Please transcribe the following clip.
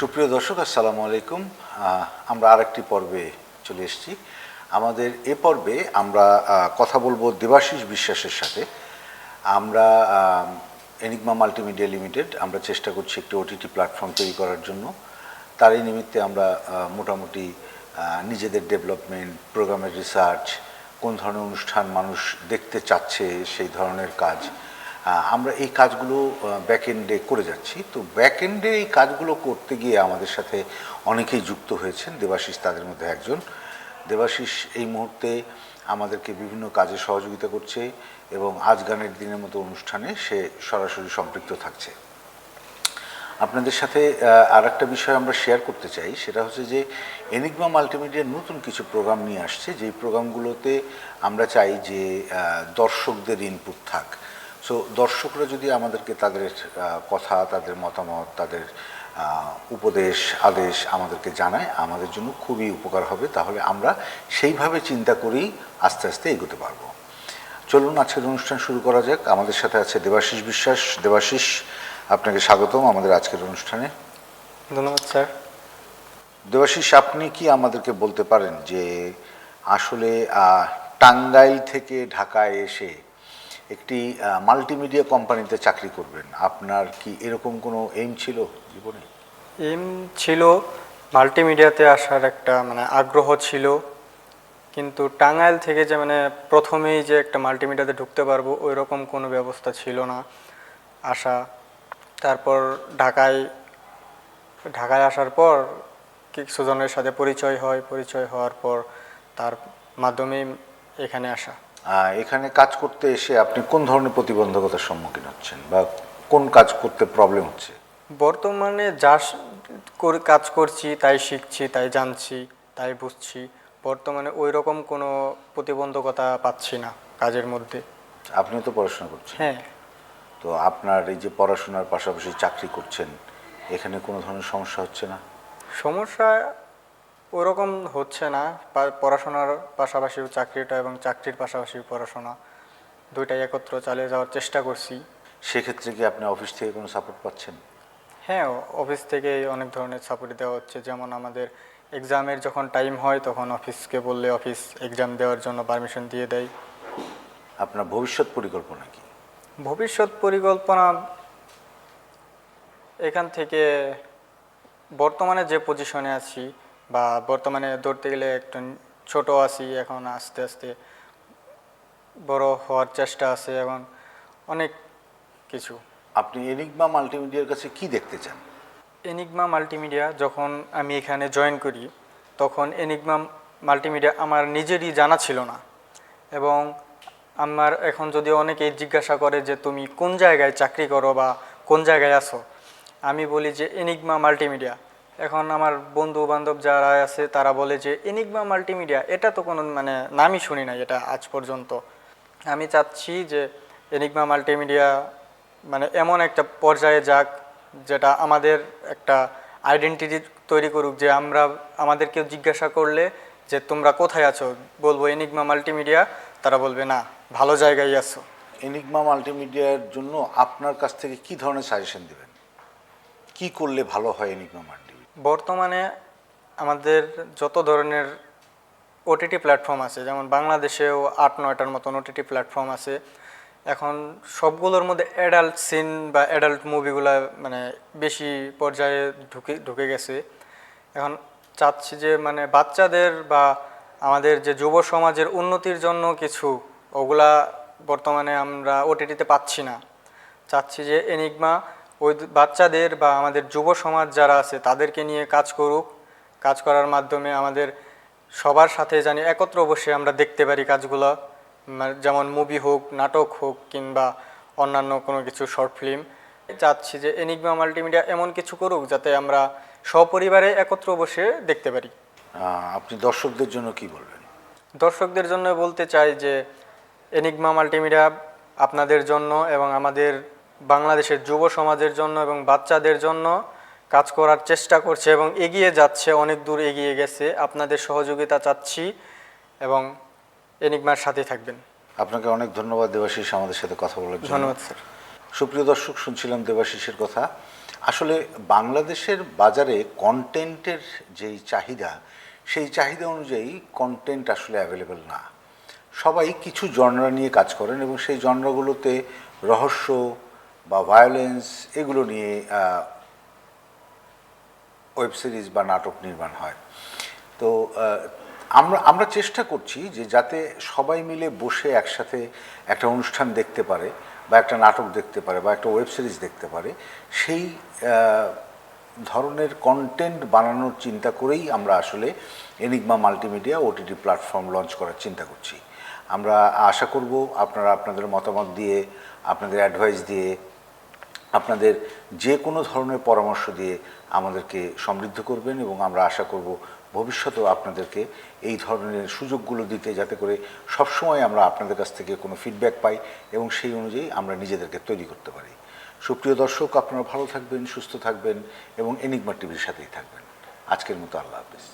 সুপ্রিয় দর্শক, আসসালামু আলাইকুম। আমরা আরেকটি পর্বে চলে এসেছি। আমাদের এ পর্বে আমরা কথা বলব দেবাশিস বিশ্বাসের সাথে। আমরা এনিগমা মাল্টিমিডিয়া লিমিটেড, আমরা চেষ্টা করছি একটি ওটিটি প্ল্যাটফর্ম তৈরি করার জন্য। তারই নিমিত্তে আমরা মোটামুটি নিজেদের ডেভেলপমেন্ট, প্রোগ্রামের রিসার্চ, কোন ধরনের অনুষ্ঠান মানুষ দেখতে চাচ্ছে, সেই ধরনের কাজ আমরা এই কাজগুলো ব্যাক এন্ডে করে যাচ্ছি। তো ব্যাক এন্ডে এই কাজগুলো করতে গিয়ে আমাদের সাথে অনেকেই যুক্ত হয়েছেন। দেবাশিস তাদের মধ্যে একজন। দেবাশিস এই মুহূর্তে আমাদেরকে বিভিন্ন কাজে সহযোগিতা করছে এবং আজ গানের দিনের মতো অনুষ্ঠানে সে সরাসরি সম্পৃক্ত থাকছে। আপনাদের সাথে আর একটা বিষয় আমরা শেয়ার করতে চাই। সেটা হচ্ছে যে এনিগমা মাল্টিমিডিয়ার নতুন কিছু প্রোগ্রাম নিয়ে আসছে। যেই প্রোগ্রামগুলোতে আমরা চাই যে দর্শকদের ইনপুট থাক। সো দর্শকরা যদি আমাদেরকে তাদের কথা তাদের মতামত তাদের উপদেশ আদেশ আমাদেরকে জানায় আমাদের জন্য খুবই উপকার হবে। তাহলে আমরা সেইভাবে চিন্তা করেই আস্তে আস্তে এগোতে পারব। চলুন আজকের অনুষ্ঠান শুরু করা যাক। আমাদের সাথে আছে দেবাশিস বিশ্বাস। দেবাশিস আপনাকে স্বাগতম আমাদের আজকের অনুষ্ঠানে। ধন্যবাদ স্যার। দেবাশিস আপনি কি আমাদেরকে বলতে পারেন যে আসলে টাঙ্গাইল থেকে ঢাকায় এসে একটি মাল্টিমিডিয়া কোম্পানিতে চাকরি করবেন। আপনার কি এরকম কোনো এম ছিল জীবনে? এম ছিল মাল্টিমিডিয়াতে আসার একটা মানে আগ্রহ ছিল। কিন্তু টাঙ্গাইল থেকে যে মানে প্রথমেই যে একটা মাল্টিমিডিয়াতে ঢুকতে পারব ওই রকম কোনো ব্যবস্থা ছিল না আসা। তারপর ঢাকায় ঢাকায় আসার পর কিছুজনের সাথে পরিচয় হয়, পরিচয় হওয়ার পর তার মাধ্যমেই এখানে আসা। এখানে কাজ করতে এসে আপনি কোন ধরনের প্রতিবন্ধকতার সম্মুখীন হচ্ছেন বা কোন কাজ করতে প্রবলেম হচ্ছে? বর্তমানে যা করে কাজ করছি তাই শিখছি তাই জানছি তাই বুঝছি। বর্তমানে ওই রকম কোনো প্রতিবন্ধকতা পাচ্ছি না কাজের মধ্যে। আপনিও তো পড়াশোনা করছেন। হ্যাঁ। তো আপনার এই যে পড়াশোনার পাশাপাশি চাকরি করছেন এখানে কোনো ধরনের সমস্যা হচ্ছে না? সমস্যা ওরকম হচ্ছে না। পড়াশোনার পাশাপাশি চাকরিটা এবং চাকরির পাশাপাশি পড়াশোনা দুইটাই একত্র চালিয়ে যাওয়ার চেষ্টা করছি। সেক্ষেত্রে কি আপনি অফিস থেকে কোনো সাপোর্ট পাচ্ছেন? হ্যাঁ অফিস থেকে অনেক ধরনের সাপোর্ট দেওয়া হচ্ছে। যেমন আমাদের এক্সামের যখন টাইম হয় তখন অফিসকে বললে অফিস এক্সাম দেওয়ার জন্য পারমিশন দিয়ে দেয়। আপনার ভবিষ্যৎ পরিকল্পনা কি? ভবিষ্যৎ পরিকল্পনা এখান থেকে বর্তমানে যে পজিশনে আছি বা বর্তমানে ধরতে গেলে একটু ছোট আছি এখন আস্তে আস্তে বড় হওয়ার চেষ্টা আছে এবং অনেক কিছু। আপনি এনিগমা মাল্টিমিডিয়ার কাছে কি দেখতে চান? এনিগমা মাল্টিমিডিয়া যখন আমি এখানে জয়েন করি তখন এনিগমা মাল্টিমিডিয়া আমার নিজেরই জানা ছিল না। এবং আমার এখন যদি অনেকেই জিজ্ঞাসা করে যে তুমি কোন জায়গায় চাকরি করো বা কোন জায়গায় আসো আমি বলি যে এনিগমা মাল্টিমিডিয়া এখন আমার বন্ধু বান্ধব যারা আছে, তারা বলে যে, এনিগমা মাল্টিমিডিয়া। এটা তো কোনো মানে নামই শুনি না এটা আজ পর্যন্ত। আমি চাচ্ছি যে, এনিগমা মাল্টিমিডিয়া মানে এমন একটা পর্যায়ে যাক, যেটা আমাদের একটা আইডেন্টিটি তৈরি করুক, যে আমরা, আমাদের কেউ জিজ্ঞাসা করলে যে, তোমরা কোথায় আছো? বলব, এনিগমা মাল্টিমিডিয়া। তারা বলবে, না, ভালো জায়গায় আছো। এনিগমা মাল্টিমিডিয়ার জন্য আপনার কাছ থেকে কি ধরনের সাজেশন দেবেন? কি করলে ভালো হয় এনিগমা মাল্টিমিডিয়া? বর্তমানে আমাদের যত ধরনের ওটিটি প্ল্যাটফর্ম আছে, যেমন বাংলাদেশেও আট, নয়টার মতন ওটিটি প্ল্যাটফর্ম আছে, এখন সবগুলোর মধ্যে অ্যাডাল্ট সিন বা অ্যাডাল্ট মুভিগুলো মানে বেশি পর্যায়ে ঢুকে ঢুকে গেছে। এখন চাচ্ছি যে মানে বাচ্চাদের বা আমাদের যে যুব সমাজের উন্নতির জন্য কিছু, ওগুলা বর্তমানে আমরা ওটিটিতে পাচ্ছি না। চাচ্ছি যে এনিগমা ওই বাচ্চাদের বা আমাদের যুব সমাজ যারা আছে তাদেরকে নিয়ে কাজ করুক। কাজ করার মাধ্যমে আমাদের সবার সাথে জানি একত্র বসে আমরা দেখতে পারি কাজগুলো। যেমন মুভি হোক নাটক হোক কিংবা অন্যান্য কোনো কিছু শর্ট ফিল্ম চাচ্ছি যে এনিগমা মাল্টিমিডিয়া এমন কিছু করুক যাতে আমরা সপরিবারে একত্র বসে দেখতে পারি। আপনি দর্শকদের জন্য কি বলবেন? দর্শকদের জন্য বলতে চাই যে এনিগমা মাল্টিমিডিয়া আপনাদের জন্য এবং আমাদের বাংলাদেশের যুব সমাজের জন্য এবং বাচ্চাদের জন্য কাজ করার চেষ্টা করছে এবং এগিয়ে যাচ্ছে অনেক দূর এগিয়ে গেছে। আপনাদের সহযোগিতা চাচ্ছি এবং এনিগমার সাথে থাকবেন। আপনাকে অনেক ধন্যবাদ দেবাশিস আমাদের সাথে কথা বলার জন্য। ধন্যবাদ স্যার। সুপ্রিয় দর্শক শুনছিলাম দেবাশিসের কথা। আসলে বাংলাদেশের বাজারে কন্টেন্টের যেই চাহিদা সেই চাহিদা অনুযায়ী কন্টেন্ট আসলে অ্যাভেলেবেল না। সবাই কিছু জনরা নিয়ে কাজ করেন এবং সেই জনরাগুলোতে রহস্য বা ভায়োলেন্স এগুলো নিয়ে ওয়েব সিরিজ বা নাটক নির্মাণ হয়। তো আমরা আমরা চেষ্টা করছি যে যাতে সবাই মিলে বসে একসাথে একটা অনুষ্ঠান দেখতে পারে বা একটা নাটক দেখতে পারে বা একটা ওয়েব সিরিজ দেখতে পারে। সেই ধরনের কন্টেন্ট বানানোর চিন্তা করেই আমরা আসলে Enigma multimedia OTT platform launch করার চিন্তা করছি। আমরা আশা করব আপনারা আপনাদের মতামত দিয়ে, আপনাদের অ্যাডভাইস দিয়ে আপনাদের যে কোনো ধরনের পরামর্শ দিয়ে আমাদেরকে সমৃদ্ধ করবেন এবং আমরা আশা করব ভবিষ্যতেও আপনাদেরকে এই ধরনের সুযোগগুলো দিতে যাতে করে সবসময় আমরা আপনাদের কাছ থেকে কোনো ফিডব্যাক পাই এবং সেই অনুযায়ী আমরা নিজেদেরকে তৈরি করতে পারি। সুপ্রিয় দর্শক, আপনারা ভালো থাকবেন, সুস্থ থাকবেন এবং এনিগমা টিভির সাথেই থাকবেন। আজকের মতো আল্লাহ হাফিজ।